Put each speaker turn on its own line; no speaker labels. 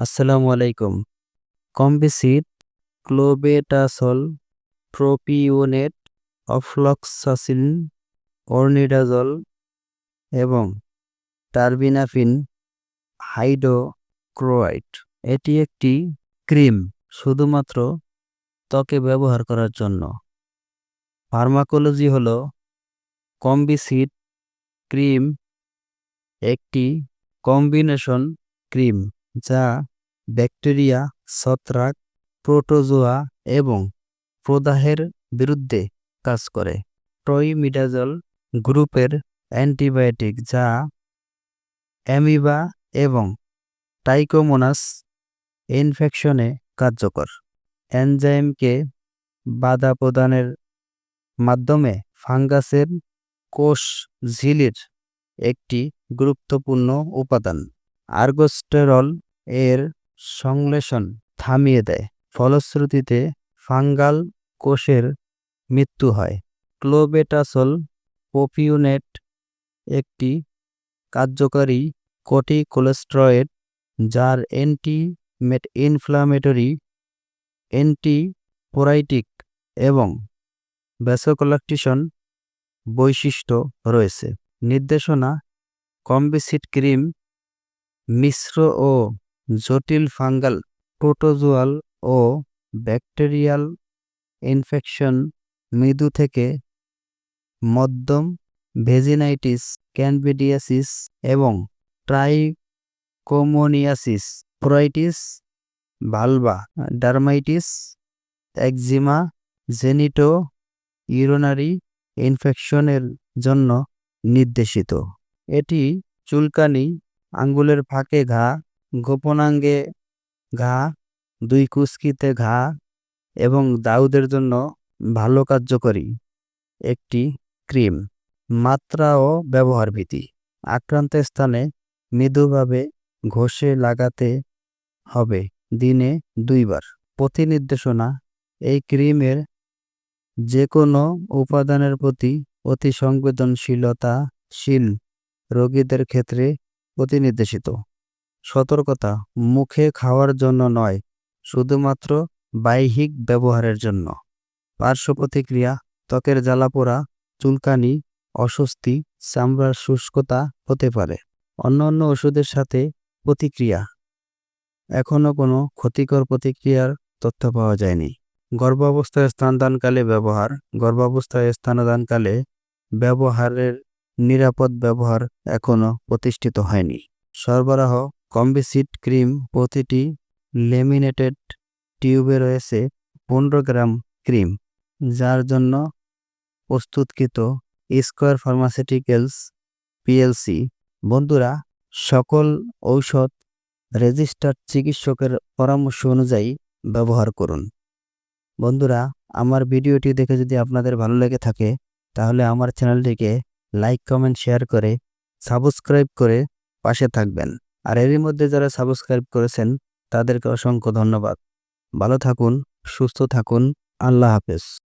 আসসালামু আলাইকুম। Combicid clobetasol propionate ofloxacin, ornidazole এবং টার্বিনাফিন হাইড্রোক্লোরাইড। এটি একটি ক্রিম শুধুমাত্র ত্বকে ব্যবহার করার জন্য। ফার্মাকোলজি হল কম্বিসিড ক্রিম একটি কম্বিনেশন ক্রিম যা ব্যাকটেরিয়া, ছত্রাক, প্রোটোজোয়া এবং প্রদাহের বিরুদ্ধে কাজ করে। ট্রইমিডাজল গ্রুপের অ্যান্টিবায়োটিক যা অ্যামিবা এবং টাইকোমোনাস ইনফেকশনে কার্যকর। এনজাইমকে বাধা প্রদানের মাধ্যমে ফাঙ্গাসের কোষ ঝিলির একটি গুরুত্বপূর্ণ উপাদান। আর্গোস্টেরল এর সংশ্লেষণ থামিয়ে দেয়। ফলশ্রুতিতে ফাঙ্গাল কোষের মৃত্যু হয়। ক্লোবেটাসল পপিউনেট একটি কার্যকারী কোটিকোলেস্টেরয়েড যার অ্যান্টি মেট ইনফ্লামেটরি অ্যান্টিপোরাইটিক এবং ভ্যাসোকলাকটিশন বৈশিষ্ট্য রয়েছে। নির্দেশনা কম্বিসিড ক্রিম, মিশ্র ও জটিল ফাঙ্গাল, প্রোটোজোয়াল ও ব্যাকটেরিয়াল ইনফেকশন, মৃদু থেকে মধ্যম ভেজিনাইটিস ক্যানভিডিয়াসিস এবং trichomoniasis pruritus vulva, dermatitis, eczema, genito, urinary ইনফেকশনের জন্য নির্দেশিত। এটি চুলকানি, আঙ্গুলের ফাঁকে ঘা গোপনাঙ্গে ঘা, দুই কুস্কিতে ঘা এবং দাউদের জন্য ভালো কার্যকরী একটি ক্রিম। মাত্রা ও ব্যবহার ভীতি আক্রান্ত স্থানে মৃদুভাবে ঘষে লাগাতে হবে দিনে দুইবার। প্রতি নির্দেশনা এই ক্রিমের যে কোনো উপাদানের প্রতি অতি সংবেদনশীলতাশীল রোগীদের ক্ষেত্রে প্রতিনির্দেশিত সতর্কতা মুখে খাওয়ার জন্য নয়, শুধুমাত্র বাহ্যিক ব্যবহারের জন্য। পার্শ্ব প্রতিক্রিয়া, ত্বকের জ্বালাপোড়া চুলকানি, অস্বস্তি চামড়ার শুষ্কতা হতে পারে। অন্যান্য ওষুধের সাথে প্রতিক্রিয়া। এখনও কোনো ক্ষতিকর প্রতিক্রিয়ার তথ্য পাওয়া যায়নি। গর্ভাবস্থায় স্থানদানকালে ব্যবহার, গর্ভাবস্থায় স্থানদানকালে ব্যবহারের নিরাপদ ব্যবহার এখনও প্রতিষ্ঠিত হয়নি। সরবরাহ কম্বিসিড ক্রিম প্রতিটি লেমিনেটেড টিউবে রয়েছে পনেরো গ্রাম ক্রিম, যার জন্য প্রস্তুতকৃত স্কোয়ার ফার্মাসিউটিক্যালস পিএলসি। বন্ধুরা, সকল ঔষধ রেজিস্টার্ড চিকিৎসকের পরামর্শ অনুযায়ী ব্যবহার করুন। বন্ধুরা, আমার ভিডিওটি দেখে যদি আপনাদের ভালো লেগে থাকে, তাহলে আমার চ্যানেলটিকে লাইক, কমেন্ট, শেয়ার করে সাবস্ক্রাইব করে পাশে থাকবেন। আর এরই মধ্যে যারা সাবস্ক্রাইব করেছেন, তাদেরকে অসংখ্য ধন্যবাদ। ভালো থাকুন, সুস্থ থাকুন, আল্লাহ হাফেজ।